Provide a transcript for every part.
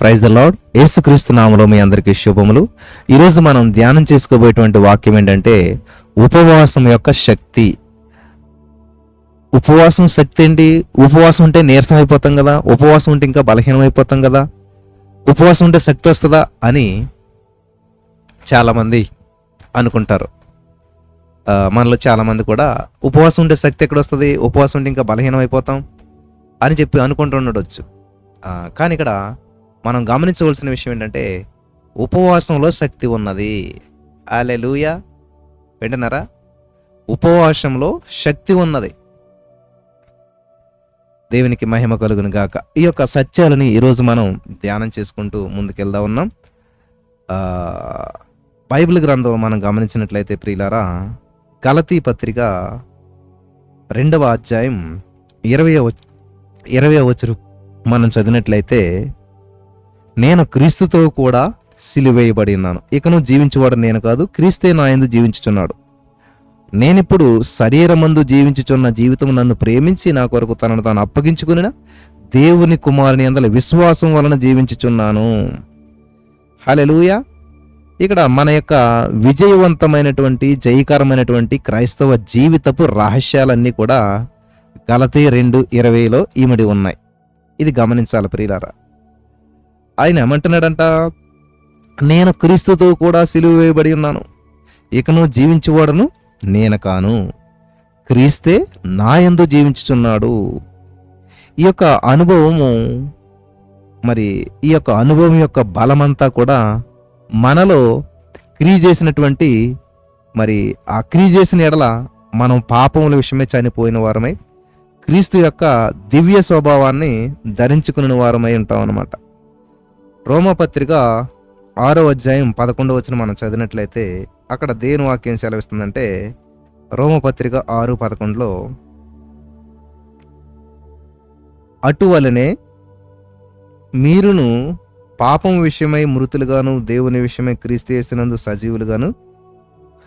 Praise the lord. యేసుక్రీస్తు నామలో మీ అందరికీ శుభములు. ఈరోజు మనం ధ్యానం చేసుకోబోయేటువంటి వాక్యం ఏంటంటే ఉపవాసం యొక్క శక్తి. ఉపవాసం శక్తి ఏంటి? ఉపవాసం ఉంటే నీరసం అయిపోతాం కదా? ఉపవాసం ఉంటే ఇంకా బలహీనం అయిపోతాం కదా? ఉపవాసం ఉంటే శక్తి వస్తుందా అని చాలామంది అనుకుంటారు. మనలో చాలామంది కూడా ఉపవాసం ఉంటే శక్తి ఎక్కడ వస్తుంది? ఉపవాసం ఉంటే ఇంకా బలహీనం అయిపోతాం అని చెప్పి అనుకుంటూ ఉండొచ్చు. కానీ ఇక్కడ మనం గమనించవలసిన విషయం ఏంటంటే ఉపవాసంలో శక్తి ఉన్నది. ఆలెలుయా వింటున్నారా? ఉపవాసంలో శక్తి ఉన్నది. దేవునికి మహిమ కలుగును గాక. ఈ యొక్క సత్యాలని ఈరోజు మనం ధ్యానం చేసుకుంటూ ముందుకెళ్దా ఉన్నాం. బైబిల్ గ్రంథం మనం గమనించినట్లయితే ప్రియులారా గలతీ పత్రిక రెండవ అధ్యాయం ఇరవై ఇరవై వచ్చరు మనం చదివినట్లయితే నేను క్రీస్తుతో కూడా సిలివేయబడి ఉన్నాను ఇకను జీవించువాడు నేను కాదు క్రీస్తే నా యందు జీవించుచున్నాడు. నేనిప్పుడు శరీరమందు జీవించుచున్న జీవితం నన్ను ప్రేమించి నా కొరకు తనను తాను అప్పగించుకుని దేవుని కుమారుని అందల విశ్వాసం వలన జీవించుచున్నాను. హలెలూయా ఇక్కడ మన యొక్క విజయవంతమైనటువంటి జయకరమైనటువంటి క్రైస్తవ జీవితపు రహస్యాలన్నీ కూడా గలతీ రెండు ఇరవైలో ఈమడి ఉన్నాయి. ఇది గమనించాలి ప్రియులారా. ఆయన ఏమంటున్నాడంట? నేను క్రీస్తుతో కూడా సిలువ వేయబడి ఉన్నాను. ఇకను జీవించువాడను నేను కాను. క్రీస్తే నా యందు జీవించుచున్నాడు. ఈ యొక్క అనుభవము మరి ఈ యొక్క అనుభవం యొక్క బలమంతా కూడా మనలో క్రీ చేసినటువంటి మరి ఆ క్రీ చేసిన ఎడల మనం పాపముల విషయమే చనిపోయిన వారమై క్రీస్తు యొక్క దివ్య స్వభావాన్ని ధరించుకుని వారమై ఉంటాం అన్నమాట రోమపత్రిక ఆరో అధ్యాయం పదకొండవ వచ్చిన మనం చదివినట్లయితే అక్కడ దేని వాక్యం సెలవిస్తుందంటే రోమపత్రిక ఆరు పదకొండులో అటువలనే మీరును పాపం విషయమై మృతులుగాను దేవుని విషయమై క్రీస్తు చేసినందు సజీవులుగాను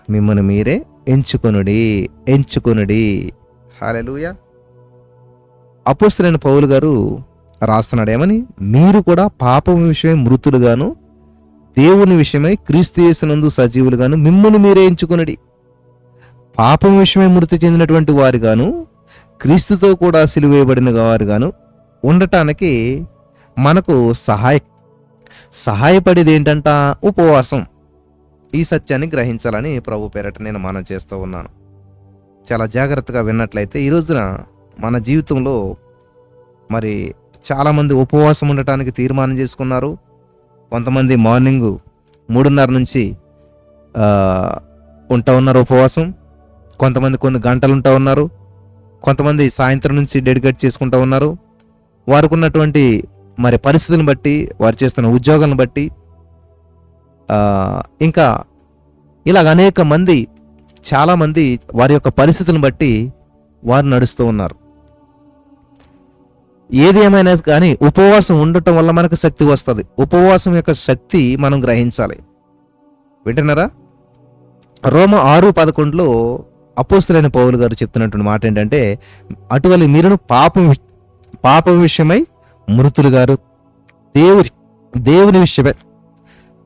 మిమ్మల్ని మీరే ఎంచుకొనుడి ఎంచుకొనుడి. హాలెలూయా. అపోస్తులైన పౌలు గారు రాస్తున్నాడు ఏమని మీరు కూడా పాపం విషయమై మృతులుగాను దేవుని విషయమై క్రీస్తు చేసినందు సజీవులుగాను మిమ్మల్ని మీరే ఎంచుకునడి. పాపం విషయమై మృతి చెందినటువంటి వారుగాను క్రీస్తుతో కూడా సిలువేయబడిన వారుగాను ఉండటానికి మనకు సహాయ సహాయపడేది ఏంటంట ఉపవాసం. ఈ సత్యాన్ని గ్రహించాలని ప్రభు పేరట నేను మనం చేస్తూ ఉన్నాను. చాలా జాగ్రత్తగా విన్నట్లయితే ఈ రోజున మన జీవితంలో మరి చాలామంది ఉపవాసం ఉండటానికి తీర్మానం చేసుకున్నారు. కొంతమంది మార్నింగ్ మూడున్నర నుంచి ఉంటా ఉన్నారు ఉపవాసం. కొంతమంది కొన్ని గంటలు ఉంటా ఉన్నారు. కొంతమంది సాయంత్రం నుంచి డెడికేట్ చేసుకుంటా ఉన్నారు. వారికి ఉన్నటువంటి మరి పరిస్థితులను బట్టి వారు చేస్తున్న ఉద్యోగాలను బట్టి ఇంకా ఇలాగ అనేక మంది చాలామంది వారి యొక్క పరిస్థితులను బట్టి వారు నడుస్తూ ఉన్నారు. ఏది ఏమైనా కానీ ఉపవాసం ఉండటం వల్ల మనకు శక్తి వస్తుంది. ఉపవాసం యొక్క శక్తి మనం గ్రహించాలి. వింటున్నారా? రోమ ఆరు పదకొండులో అపోస్తులైన పౌలు గారు చెప్తున్నటువంటి మాట ఏంటంటే అటువలి మీరును పాపం పాపం విషయమై మృతులు గారు దేవుని దేవుని విషయమై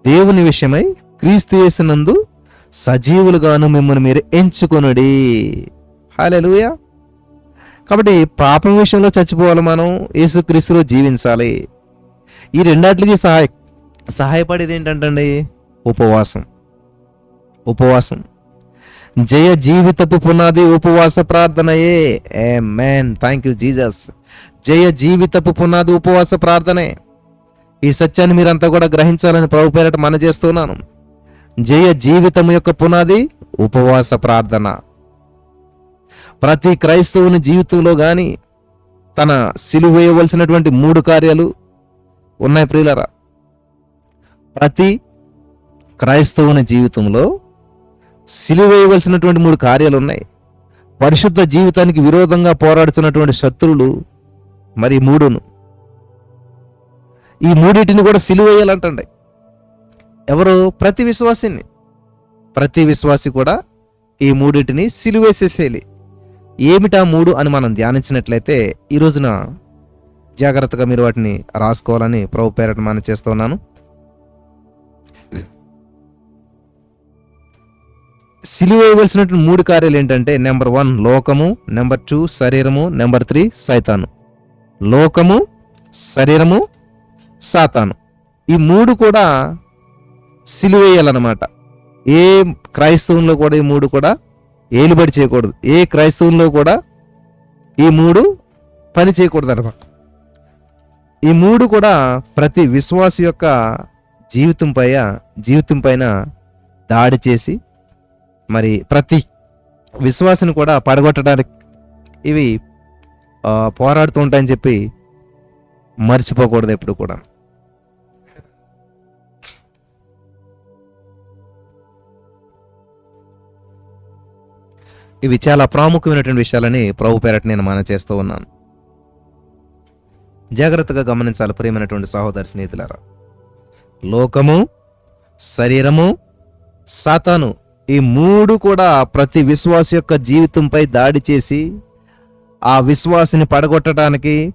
దేవుని విషయమై క్రీస్తు చేసినందు సజీవులుగాను మిమ్మల్ని మీరు ఎంచుకొనుడి. హాలెలూయా కాబట్టి పాపం విషయంలో చచ్చిపోవాలి మనం యేసుక్రీస్తులో జీవించాలి. ఈ రెండాటికి సహాయ సహాయపడేది ఏంటంటండి? ఉపవాసం. ఉపవాసం. జయ జీవితపు పునాది ఉపవాస ప్రార్థనయే. Amen thank you Jesus జయ జీవితపు పునాది ఉపవాస ప్రార్థనే. ఈ సత్యాన్ని మీరంతా కూడా గ్రహించాలని ప్రభు పేరట మన చేస్తున్నాను. జయ జీవితం యొక్క పునాది ఉపవాస ప్రార్థన. ప్రతి క్రైస్తవుని జీవితంలో కానీ తన సిలువ వేయవలసినటువంటి మూడు కార్యాలు ఉన్నాయి ప్రియులరా. ప్రతి క్రైస్తవుని జీవితంలో సిలువ వేయవలసినటువంటి మూడు కార్యాలు ఉన్నాయి. పరిశుద్ధ జీవితానికి విరోధంగా పోరాడుతున్నటువంటి శత్రువులు మరి మూడును. ఈ మూడింటిని కూడా సిలువేయాలంటండి ఎవరు? ప్రతి విశ్వాసిని. ప్రతి విశ్వాసి కూడా ఈ మూడింటిని సిలువేసేసేయాలి ఏమిటా మూడు అని మనం ధ్యానించినట్లయితే ఈ రోజున జాగ్రత్తగా మీరు వాటిని రాసుకోవాలని ప్రభు పేరట మనం చేస్తున్నాను సిలువ వేయవలసినటువంటి మూడు కార్యాలు ఏంటంటే నెంబర్ వన్ లోకము నెంబర్ టూ శరీరము నెంబర్ త్రీ సైతాను. లోకము శరీరము సాతాను. ఈ మూడు కూడా సిలువేయాలన్నమాట ఏ క్రైస్తవంలో కూడా ఈ మూడు కూడా ఏలుబడి చేయకూడదు. ఏ క్రైస్తవంలో కూడా ఈ మూడు పని చేయకూడదు అనమాట ఈ మూడు కూడా ప్రతి విశ్వాస యొక్క జీవితం పైన జీవితం పైన దాడి చేసి మరి ప్రతి విశ్వాసిని కూడా పడగొట్టడానికి ఇవి పోరాడుతూ ఉంటాయని చెప్పి మర్చిపోకూడదు ఎప్పుడు కూడా. ఇవి చాలా ప్రాముఖ్యమైనటువంటి విషయాలని ప్రభు పేరట నేను మన చేస్తూ ఉన్నాను. జాగ్రత్తగా గమనించాలి ప్రియమైనటువంటి సహోదరి స్నేహితులారా. లోకము శరీరము సాతాను ఈ మూడు కూడా ప్రతి విశ్వాస యొక్క జీవితంపై దాడి చేసి ఆ విశ్వాసిని పడగొట్టడానికి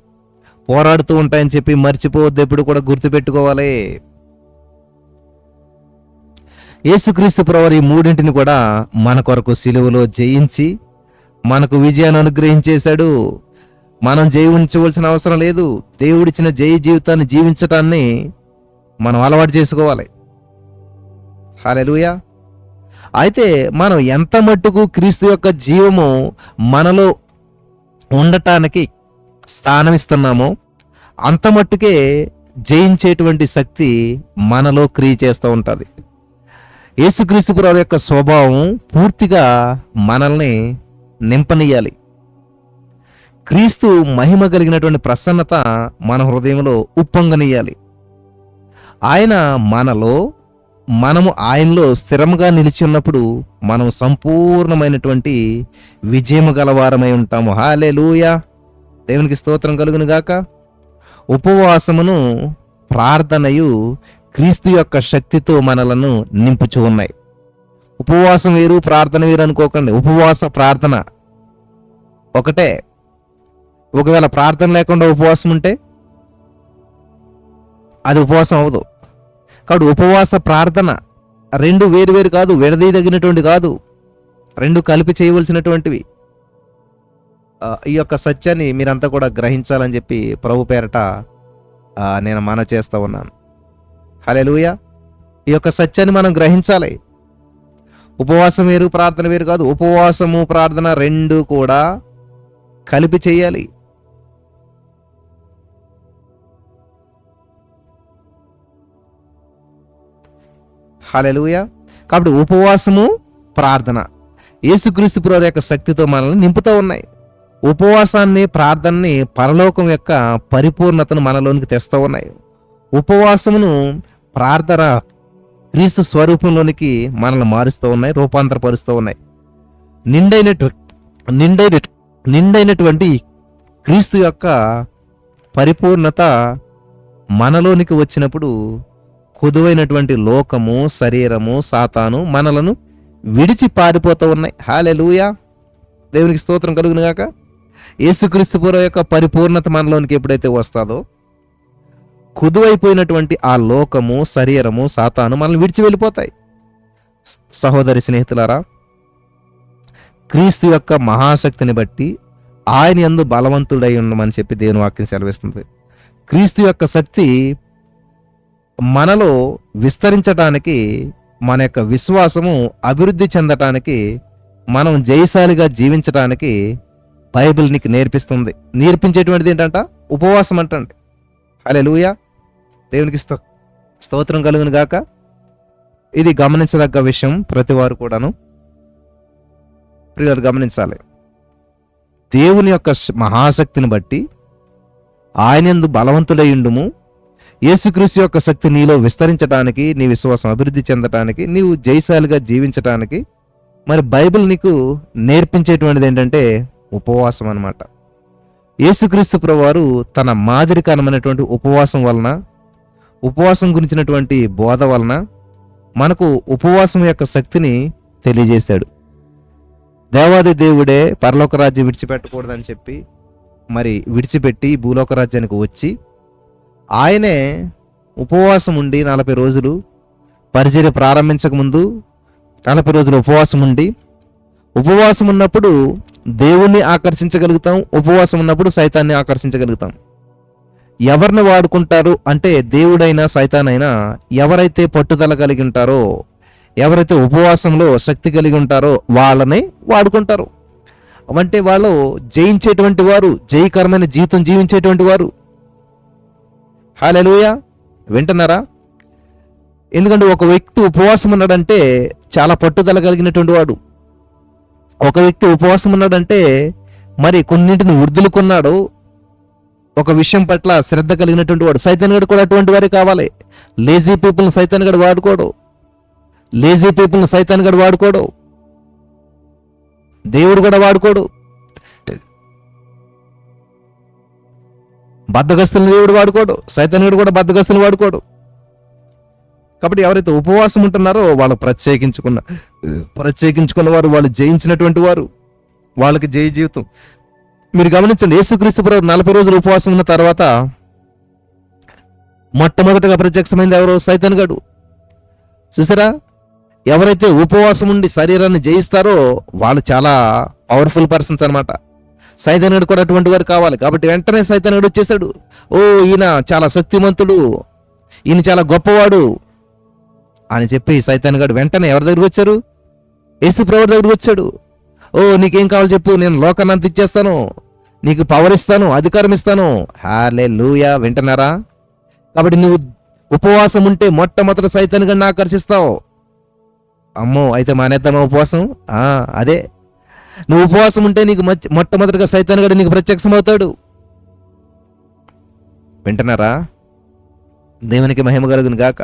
పోరాడుతూ ఉంటాయని చెప్పి మర్చిపోవద్దు. ఎప్పుడు కూడా గుర్తుపెట్టుకోవాలి. యేసుక్రీస్తు ప్రవారి మూడింటిని కూడా మన కొరకు సిలువలో జయించి మనకు విజయాన్ని అనుగ్రహించేశాడు. మనం జయించవలసిన అవసరం లేదు. దేవుడిచ్చిన జయ జీవితాన్ని జీవించటాన్ని మనం అలవాటు చేసుకోవాలి. హాలెలుయా అయితే మనం ఎంత మట్టుకు క్రీస్తు యొక్క జీవము మనలో ఉండటానికి స్థానం ఇస్తున్నామో అంత మట్టుకే జయించేటువంటి శక్తి మనలో క్రియ చేస్తూ ఉంటుంది. యేసుక్రీస్తుపురాల యొక్క స్వభావం పూర్తిగా మనల్ని నింపనీయాలి. క్రీస్తు మహిమ కలిగినటువంటి ప్రసన్నత మన హృదయంలో ఉప్పొంగనీయాలి. ఆయన మనలో మనము ఆయనలో స్థిరంగా నిలిచి ఉన్నప్పుడు మనం సంపూర్ణమైనటువంటి విజయము గలవారమై ఉంటాము. హాలే దేవునికి స్తోత్రం కలుగును గాక ఉపవాసమును ప్రార్థనయు క్రీస్తు యొక్క శక్తితో మనలను నింపుచు ఉన్నాయి. ఉపవాసం వేరు ప్రార్థన వేరు అనుకోకండి. ఉపవాస ప్రార్థన ఒకటే. ఒకవేళ ప్రార్థన లేకుండా ఉపవాసం ఉంటే అది ఉపవాసం అవ్వదు. కాబట్టి ఉపవాస ప్రార్థన రెండు వేరు వేరు కాదు విడదీయదగినటువంటి కాదు. రెండు కలిపి చేయవలసినటువంటివి. ఈ యొక్క సత్యాన్ని మీరంతా కూడా గ్రహించాలని చెప్పి ప్రభు పేరట నేను మన చేస్తూ ఉన్నాను. హలెలుయ ఈ యొక్క సత్యాన్ని మనం గ్రహించాలి. ఉపవాసం వేరు ప్రార్థన వేరు కాదు. ఉపవాసము ప్రార్థన రెండు కూడా కలిపి చేయాలి. హలెలుయ కాబట్టి ఉపవాసము ప్రార్థన యేసుక్రీస్తు పురారు యొక్క శక్తితో మనల్ని నింపుతూ ఉన్నాయి. ఉపవాసాన్ని ప్రార్థనని పరలోకం యొక్క పరిపూర్ణతను మనలోనికి తెస్తూ ఉన్నాయి. ఉపవాసమును ప్రార్థన క్రీస్తు స్వరూపంలోనికి మనల్ని మారుస్తూ ఉన్నాయి రూపాంతరపరుస్తూ ఉన్నాయి. నిండైనటు నిండైన నిండైనటువంటి క్రీస్తు యొక్క పరిపూర్ణత మనలోనికి వచ్చినప్పుడు కొదువైనటువంటి లోకము శరీరము సాతాను మనలను విడిచి పారిపోతూ ఉన్నాయి. హాలెలూయా దేవునికి స్తోత్రం కలుగునుగాక. యేసుక్రీస్తు పూర్వ యొక్క పరిపూర్ణత మనలోనికి ఎప్పుడైతే వస్తుందో కుదువైపోయినటువంటి ఆ లోకము శరీరము సాతాను మనల్ని విడిచి వెళ్ళిపోతాయి. సహోదరి స్నేహితులారా క్రీస్తు యొక్క మహాశక్తిని బట్టి ఆయన ఎందు బలవంతుడై ఉండమని చెప్పి దేవుని వాక్యం సెలవిస్తుంది. క్రీస్తు యొక్క శక్తి మనలో విస్తరించటానికి మన యొక్క విశ్వాసము అభివృద్ధి చెందటానికి మనం జయశాలిగా జీవించటానికి బైబిల్ నీకు నేర్పిస్తుంది. నేర్పించేటువంటిది ఏంటంట? ఉపవాసం అంటండి హల్లెలూయా. దేవునికి స్తో స్తోత్రం కలుగును గాక. ఇది గమనించదగ్గ విషయం ప్రతి వారు కూడాను. ప్రియులు గమనించాలి. దేవుని యొక్క మహాశక్తిని బట్టి ఆయనందు బలవంతుడై ఉండుము. యేసుక్రీస్తు యొక్క శక్తి నీలో విస్తరించడానికి నీ విశ్వాసం అభివృద్ధి చెందటానికి నీవు జయశాలిగా జీవించటానికి మరి బైబిల్ నీకు నేర్పించేటువంటిది ఏంటంటే ఉపవాసం అన్నమాట యేసుక్రీస్తు ప్రభువారు తన మాదిరికరమైనటువంటి ఉపవాసం వలన ఉపవాసం గురించినటువంటి బోధ వలన మనకు ఉపవాసం యొక్క శక్తిని తెలియజేశాడు. దేవాది దేవుడే పరలోక రాజ్యం విడిచిపెట్టకూడదని చెప్పి మరి విడిచిపెట్టి భూలోక రాజ్యానికి వచ్చి ఆయనే ఉపవాసం ఉండి నలభై రోజులు పరిచర్య ప్రారంభించక ముందు నలభై రోజులు ఉపవాసం ఉండి ఉపవాసం ఉన్నప్పుడు దేవుణ్ణి ఆకర్షించగలుగుతాం ఉపవాసం ఉన్నప్పుడు సైతాన్ని ఆకర్షించగలుగుతాం. ఎవరిని వాడుకుంటారు? అంటే దేవుడైనా సైతానైనా ఎవరైతే పట్టుదల కలిగి ఉంటారో ఎవరైతే ఉపవాసంలో శక్తి కలిగి ఉంటారో వాళ్ళని వాడుకుంటారు. అంటే వాళ్ళు జయించేటువంటి వారు జయకరమైన జీవితం జీవించేటువంటి వారు. హాలెలుయ! వింటున్నారా? ఎందుకంటే ఒక వ్యక్తి ఉపవాసం ఉన్నాడంటే చాలా పట్టుదల కలిగినటువంటి వాడు. ఒక వ్యక్తి ఉపవాసం ఉన్నాడంటే మరి కొన్నింటిని వృద్ధులుకున్నాడు ఒక విషయం పట్ల శ్రద్ధ కలిగినటువంటి వాడు. సైతాన్ గడు కూడా అటువంటి వారే కావాలి. లేజీ పీపుల్ని సైతాన్ గడు వాడుకోడు. లేజీ పీపుల్ని సైతాన్ గడు వాడుకోడు. దేవుడు కూడా వాడుకోడు. బద్దగస్తులను దేవుడు వాడుకోడు. సైతానుడు కూడా బద్దగస్తులు వాడుకోడు. కాబట్టి ఎవరైతే ఉపవాసం ఉంటున్నారో వాళ్ళు ప్రత్యేకించుకున్న ప్రత్యేకించుకున్న వారు వాళ్ళు జయించినటువంటి వారు. వాళ్ళకి జయ జీవితం. మీరు గమనించండి యేసుక్రీస్తు ప్రభు నలభై రోజులు ఉపవాసం ఉన్న తర్వాత మొట్టమొదటగా ప్రత్యక్షమైంది ఎవరో? సైతన్గాడు గడు. చూసారా? ఎవరైతే ఉపవాసం ఉండి శరీరాన్ని జయిస్తారో వాళ్ళు చాలా పవర్ఫుల్ పర్సన్స్ అనమాట సైతానుడు కూడా అటువంటి వారు కావాలి. కాబట్టి వెంటనే సైతానుడు వచ్చేసాడు. ఓ ఈయన చాలా శక్తిమంతుడు. ఈయన చాలా గొప్పవాడు అని చెప్పి సైతన్గాడు వెంటనే ఎవరి దగ్గరికి వచ్చారు? యేసు ప్రభు దగ్గరికి వచ్చాడు. ఓ నీకేం కావాలి చెప్పు నేను లోకాన్ని అంత ఇచ్చేస్తాను. నీకు పవర్ ఇస్తాను అధికారం ఇస్తాను. హాలే లూయా వింటున్నారా? కాబట్టి నువ్వు ఉపవాసం ఉంటే మొట్టమొదటి సైతానుగాడిని ఆకర్షిస్తావు. అమ్మో అయితే మానేద్దామా ఉపవాసం? అదే. నువ్వు ఉపవాసం ఉంటే నీకు మచ్- మొట్టమొదటిగా సైతానుగాడు నీకు ప్రత్యక్షమవుతాడు. వింటున్నారా? దేవునికి మహిమ కలుగును గాక.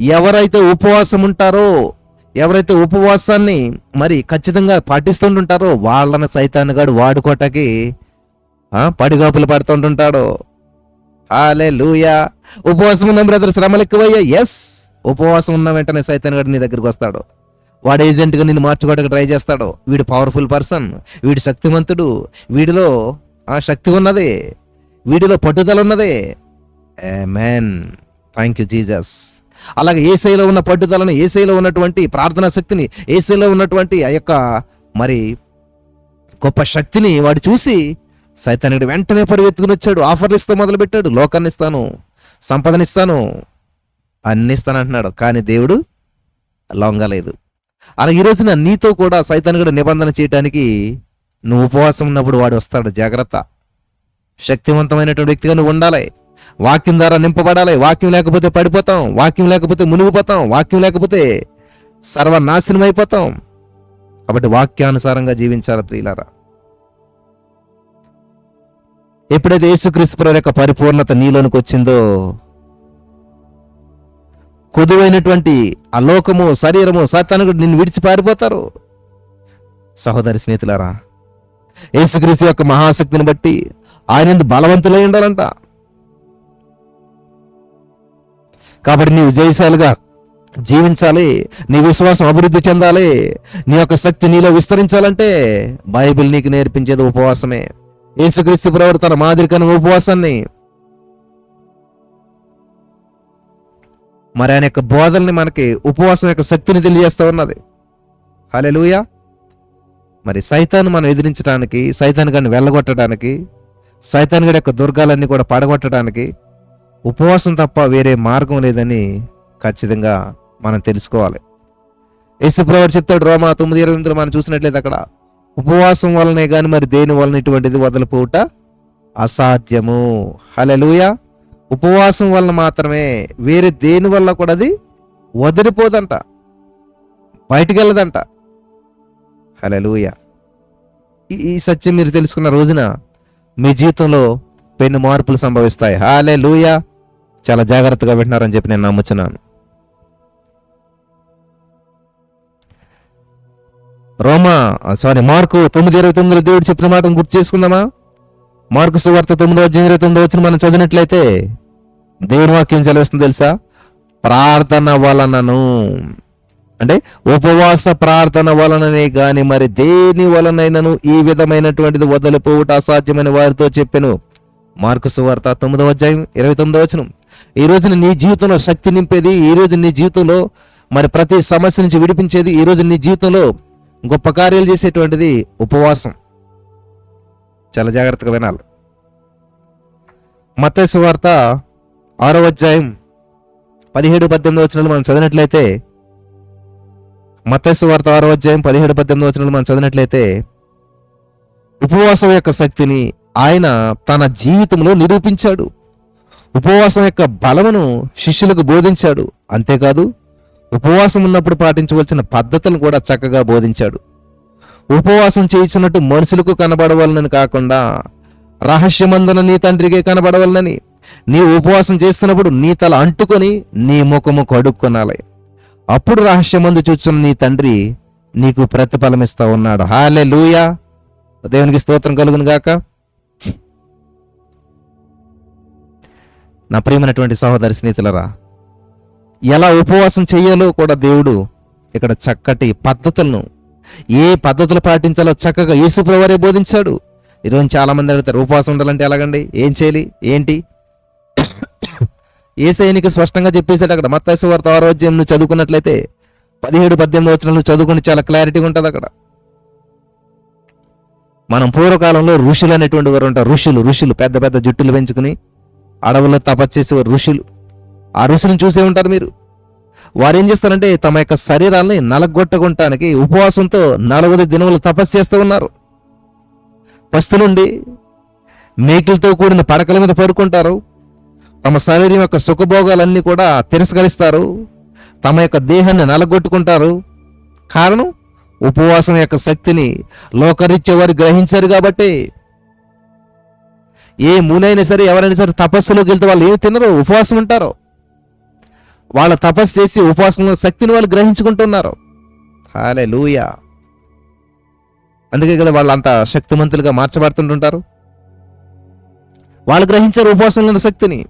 ఎవరైతే ఉపవాసం ఉంటారో ఎవరైతే ఉపవాసాన్ని మరి ఖచ్చితంగా పాటిస్తుంటుంటారో వాళ్ళని సైతానుగాడు వాడుకోటకి ఆ, పడిగాపులు పడుతుంటుంటాడు. హాలే లూయా ఉపవాసం ఉన్న బ్రదర్ శ్రమలు ఎక్కువయ్యా ఎస్ ఉపవాసం ఉన్న వెంటనే సైతాన్ గడు నీ దగ్గరికి వస్తాడు. వాడు ఏజెంట్గా నిన్ను మార్చుకోవడానికి ట్రై చేస్తాడు. వీడు పవర్ఫుల్ పర్సన్ వీడు శక్తివంతుడు వీడిలో ఆ శక్తి ఉన్నది వీడిలో పట్టుదల ఉన్నది. మ్యాన్ థ్యాంక్ యూ జీజస్ అలాగే ఏసైలో ఉన్న పట్టుదలను ఏసైలో ఉన్నటువంటి ప్రార్థనా శక్తిని ఏసైలో ఉన్నటువంటి ఆ యొక్క మరి గొప్ప శక్తిని వాడు చూసి సైతానుడు వెంటనే పరిగెత్తుకుని వచ్చాడు. ఆఫర్లు ఇస్తా మొదలుపెట్టాడు. లోకాన్ని ఇస్తాను సంపదనిస్తాను అన్ని ఇస్తాను అంటున్నాడు. కానీ దేవుడు లొంగలేదు అలా ఈ రోజున నీతో కూడా సైతానుడు నిబంధన చేయడానికి నువ్వు ఉపవాసం ఉన్నప్పుడు వాడు వస్తాడు. జాగ్రత్త. శక్తివంతమైనటువంటి వ్యక్తిగా నువ్వు ఉండాలి. వాక్యం ద్వారా నింపబడాలి. వాక్యం లేకపోతే పడిపోతాం. వాక్యం లేకపోతే మునిగిపోతాం. వాక్యం లేకపోతే సర్వనాశనం అయిపోతాం. కాబట్టి వాక్యానుసారంగా జీవించాలి ప్రియులారా. ఎప్పుడైతే యేసుక్రీస్తు యొక్క పరిపూర్ణత నీలోనికి వచ్చిందో కొదువైనటువంటి ఆ లోకము శరీరము సత్తాను నిన్ను విడిచి పారిపోతారు. సహోదరి స్నేహితులారా యేసుక్రీస్తు యొక్క మహాశక్తిని బట్టి ఆయన ఎందు బలవంతులై ఉండాలంట. కాబట్టి నీవు జయశాలిగా జీవించాలి నీ విశ్వాసం అభివృద్ధి చెందాలి నీ యొక్క శక్తి నీలో విస్తరించాలంటే బైబిల్ నీకు నేర్పించేది ఉపవాసమే. యేసుక్రీస్తు ప్రవర్తన మాదిరికన ఉపవాసాన్ని. మరి ఆయన యొక్క బోధల్ని మనకి ఉపవాసం యొక్క శక్తిని తెలియజేస్తూ ఉన్నది. హలెలూయా మరి సైతాన్ని మనం ఎదిరించడానికి సైతాన్ గారిని వెళ్ళగొట్టడానికి సైతాన్ గడి యొక్క దుర్గాలన్నీ కూడా పడగొట్టడానికి ఉపవాసం తప్ప వేరే మార్గం లేదని ఖచ్చితంగా మనం తెలుసుకోవాలి. యేసుప్రవర్ చెప్తాడు రోమా తొమ్మిది ఇరవై ఎనిమిదిలో మనం చూసినట్లయితే అక్కడ ఉపవాసం వలనే కానీ మరి దేని వలన ఇటువంటిది వదలిపోవుట? అసాధ్యము. హలలుయ ఉపవాసం వలన మాత్రమే వేరే దేని వల్ల కూడా అది వదిలిపోదంట. బయటికి వెళ్ళదంట హలలుయ ఈ సత్యం మీరు తెలుసుకున్న రోజున మీ జీవితంలో పెను మార్పులు సంభవిస్తాయి. హాలే లూయా చాలా జాగ్రత్తగా వింటున్నారని చెప్పి నేను నమ్ముచున్నాను. రోమా సారీ మార్కు తొమ్మిది ఇరవై తొమ్మిదిలో దేవుడు చెప్పిన మాటను గుర్తు చేసుకుందామా? మార్కు సువార్త తొమ్మిదో ఇరవై తొమ్మిదో వచ్చిన మనం చదివినట్లయితే దేవుని వాక్యం సెలవిస్తుంది తెలుసా? ప్రార్థన వలనను. అంటే ఉపవాస ప్రార్థన వలననే గాని మరి దేని వలనైనను ఈ విధమైనటువంటిది వదిలిపోవుట అసాధ్యమైన వారితో చెప్పాను. మార్కు సువార్త తొమ్మిదవ అధ్యాయం ఇరవై తొమ్మిదవ వచనం. ఈ రోజున నీ జీవితంలో శక్తి నింపేది ఈ రోజు నీ జీవితంలో మరి ప్రతి సమస్య నుంచి విడిపించేది ఈ రోజు నీ జీవితంలో గొప్ప కార్యాలు చేసేటువంటిది ఉపవాసం. చాలా జాగ్రత్తగా వినాలి. మత సువార్త ఆరో అధ్యాయం పదిహేడు పద్దెనిమిది వచనాలు మనం చదివినట్లయితే మత్తయి సువార్త ఆరో అధ్యాయం పదిహేడు పద్దెనిమిది వచనాలు మనం చదివినట్లయితే ఉపవాసం యొక్క శక్తిని ఆయన తన జీవితంలో నిరూపించాడు. ఉపవాసం యొక్క బలమును శిష్యులకు బోధించాడు. అంతేకాదు ఉపవాసం ఉన్నప్పుడు పాటించవలసిన పద్ధతులను కూడా చక్కగా బోధించాడు. ఉపవాసం చేయించినట్టు మనుషులకు కనబడవలనని కాకుండా రహస్యమందున నీ తండ్రికే కనబడవలనని నీ ఉపవాసం చేస్తున్నప్పుడు నీ తల అంటుకొని నీ ముఖము కడుక్కొనాలి. అప్పుడు రహస్యమందు చూచున్న నీ తండ్రి నీకు ప్రతిఫలమిస్తా ఉన్నాడు. హాలే లూయా దేవునికి స్తోత్రం కలుగును గాక నా ప్రియమైనటువంటి సహోదరి స్నేహితులరా ఎలా ఉపవాసం చేయాలో కూడా దేవుడు ఇక్కడ చక్కటి పద్ధతులను ఏ పద్ధతులు పాటించాలో చక్కగా యేసుప్రవారే బోధించాడు. ఈరోజు చాలామంది అడుగుతారు ఉపవాసం ఉండాలంటే ఎలాగండి? ఏం చేయాలి? ఏంటి? ఏ సైనిక స్పష్టంగా చెప్పేశాడు అక్కడ మత్తాసు వార్త ఆరోగ్యం నువ్వు చదువుకున్నట్లయితే పదిహేడు పద్దెనిమిది వచ్చిన చదువుకుని చాలా క్లారిటీగా ఉంటుంది అక్కడ. మనం పూర్వకాలంలో ఋషులు అనేటువంటి వారు ఉంటారు ఋషులు ఋషులు పెద్ద పెద్ద జుట్టులు పెంచుకుని అడవుల్లో తపస్సు ఋషులు. ఆ ఋషులను చూసే ఉంటారు మీరు. వారు ఏం చేస్తారంటే తమ యొక్క శరీరాల్ని నలగొట్టకుంటానికి ఉపవాసంతో నలభై దినములు తపస్సు చేస్తూ ఉన్నారు. పస్తు నుండి మేకులతో కూడిన పడకల మీద పడుకుంటారు. తమ శరీరం యొక్క సుఖభోగాలన్నీ కూడా తిరస్కరిస్తారు. తమ యొక్క దేహాన్ని నలగొట్టుకుంటారు. కారణం ఉపవాసం యొక్క శక్తిని లోకరీత్యా వారు గ్రహించారు కాబట్టి ఏ మూనైనా సరే ఎవరైనా సరే తపస్సులోకి వెళ్తే వాళ్ళు ఏమి తినరు ఉపవాసం ఉంటారు. వాళ్ళ తపస్సు చేసి ఉపవాసం శక్తిని వాళ్ళు గ్రహించుకుంటున్నారు. హాలే లూయా అందుకే కదా వాళ్ళు అంత శక్తిమంతులుగా మార్చబడుతుంటుంటారు. వాళ్ళు గ్రహించారు ఉపవాసంలో ఉన్న శక్తిని.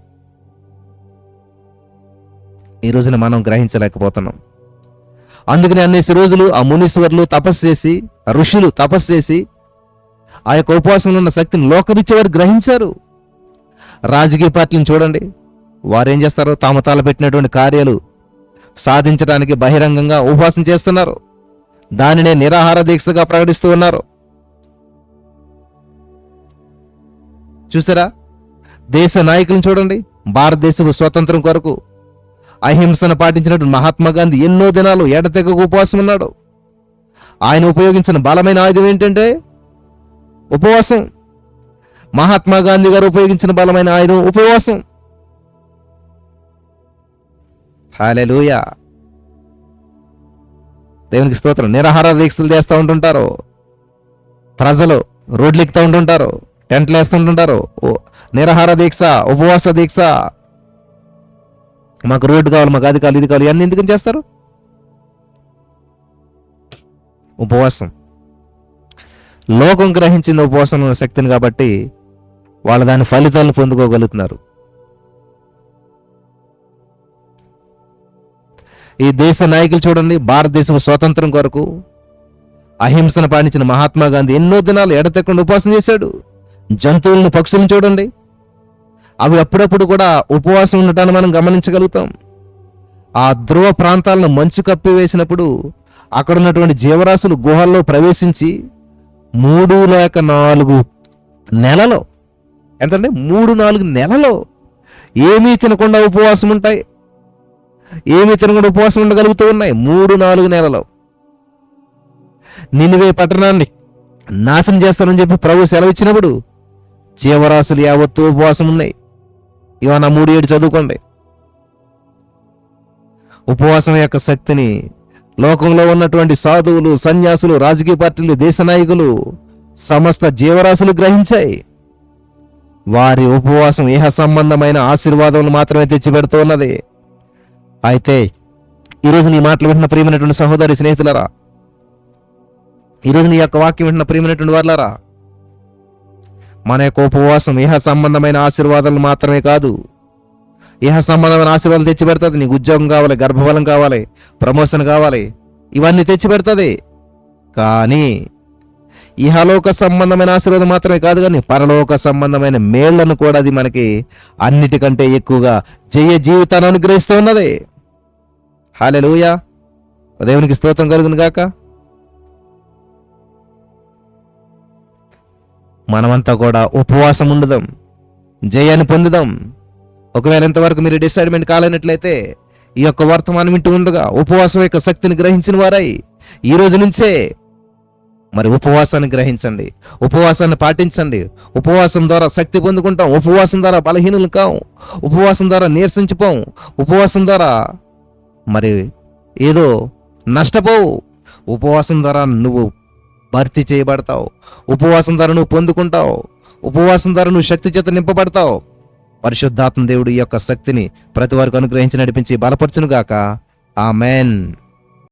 ఈ రోజున మనం గ్రహించలేకపోతున్నాం. అందుకని అనేసి రోజులు ఆ మునీశ్వర్లు తపస్సు చేసి ఋషులు తపస్సు చేసి ఆ యొక్క ఉపవాసంలో ఉన్న శక్తిని లోకరిచ్చే వారు గ్రహించారు. రాజకీయ పార్టీలను చూడండి. వారు ఏం చేస్తారు తాము తలపెట్టినటువంటి కార్యాలు సాధించడానికి బహిరంగంగా ఉపవాసం చేస్తున్నారు. దానినే నిరాహార దీక్షగా ప్రకటిస్తూ ఉన్నారు. చూసారా? దేశ నాయకులను చూడండి. భారతదేశపు స్వతంత్రం కొరకు అహింసను పాటించినట్టు మహాత్మా గాంధీ ఎన్నో దినాలు ఎడతెగకు ఉపవాసం ఉన్నాడు ఆయన ఉపయోగించిన బలమైన ఆయుధం ఏంటంటే ఉపవాసం. మహాత్మా గాంధీ గారు ఉపయోగించిన బలమైన ఆయుధం ఉపవాసం. హాలెలూయా. దేవునికి స్తోత్రం. నిరాహార దీక్షలు చేస్తూ ఉంటుంటారు. ప్రజలు రోడ్లు ఎక్కుతూ ఉంటుంటారు. టెంట్లు వేస్తుంటుంటారు ఓ, నిరాహార దీక్ష ఉపవాస దీక్ష. మాకు రోడ్డు కావాలి మాకు అది కావాలి ఇది కావాలి ఇవన్నీ ఎందుకని చేస్తారు? ఉపవాసం. లోకం గ్రహించింది ఉపవాసం ఉన్న శక్తిని కాబట్టి వాళ్ళు దాని ఫలితాలను పొందుకోగలుగుతున్నారు. ఈ దేశ నాయకులు చూడండి భారతదేశం స్వాతంత్రం కొరకు అహింసను పాటించిన మహాత్మా గాంధీ ఎన్నో దినాలు ఎడతెక్కకుండా ఉపవాసం చేశాడు. జంతువులను పక్షులను చూడండి. అవి అప్పుడప్పుడు కూడా ఉపవాసం ఉండటాన్ని మనం గమనించగలుగుతాం. ఆ ధ్రువ ప్రాంతాలను మంచు కప్పి వేసినప్పుడు అక్కడ ఉన్నటువంటి జీవరాశులు గుహల్లో ప్రవేశించి మూడు లేక నాలుగు నెలలో. ఎంతంటే మూడు నాలుగు నెలలో ఏమీ తినకుండా ఉపవాసం ఉంటాయి. ఏమీ తినకుండా ఉపవాసం ఉండగలుగుతూ ఉన్నాయి. మూడు నాలుగు నెలలో. నినివే పట్టణాన్ని నాశనం చేస్తానని చెప్పి ప్రభు సెలవిచ్చినప్పుడు జీవరాశులు యావత్తు ఉపవాసం ఉన్నాయి. ఇవన్న మూడు ఏడు చదువుకోండి. ఉపవాసం యొక్క శక్తిని లోకంలో ఉన్నటువంటి సాధువులు సన్యాసులు రాజకీయ పార్టీలు దేశ నాయకులు సమస్త జీవరాశులు గ్రహించాయి. వారి ఉపవాసం ఇహ సంబంధమైన ఆశీర్వాదములు మాత్రమే తెచ్చిపెడుతున్నది అయితే ఈరోజు నీ మాటలు వింటున్న ప్రియమైనటువంటి సహోదరి స్నేహితులరా ఈరోజు నీ యొక్క వాక్యం వింటున్న ప్రియమైనటువంటి వారులారా మన యొక్క ఉపవాసం ఇహ సంబంధమైన ఆశీర్వాదాలు మాత్రమే కాదు ఇహ సంబంధమైన ఆశీర్వాదాలు తెచ్చి పెడుతుంది నీకు ఉద్యోగం కావాలి గర్భఫలం కావాలి ప్రమోషన్ కావాలి. ఇవన్నీ తెచ్చిపెడుతుంది. కానీ ఇహలోక సంబంధమైన ఆశీర్వాదం మాత్రమే కాదు కానీ పరలోక సంబంధమైన మేళ్ళను కూడా అది మనకి అన్నిటికంటే ఎక్కువగా జయ జీవితాన్ని అనుగ్రహిస్తూ ఉన్నది. హాలెలూయా దేవునికి స్తోత్రం కలుగును గాక. మనమంతా కూడా ఉపవాసం ఉండదాం జయాన్ని పొందుదాం. ఒకవేళ ఇంతవరకు మీరు డిసైడ్మెంట్ కాలేనట్లయితే ఈ యొక్క వర్తమానం వింటూ ఉండగా ఉపవాసం యొక్క శక్తిని గ్రహించిన వారై ఈ రోజు నుంచే మరి ఉపవాసాన్ని గ్రహించండి. ఉపవాసాన్ని పాటించండి. ఉపవాసం ద్వారా శక్తి పొందుకుంటాం. ఉపవాసం ద్వారా బలహీనులు కాం. ఉపవాసం ద్వారా నీరసించిపోం. ఉపవాసం ద్వారా మరి ఏదో నష్టపోవు. ఉపవాసం ద్వారా నువ్వు భర్తీ చేయబడతావు. ఉపవాసం ద్వారా నువ్వు పొందుకుంటావు. ఉపవాసం ద్వారా నువ్వు శక్తి చేత నింపబడతావు. పరిశుద్ధాత్మ దేవుడు ఈ యొక్క శక్తిని ప్రతి వారికి అనుగ్రహించి నడిపించి బలపరచునుగాక. ఆమెన్.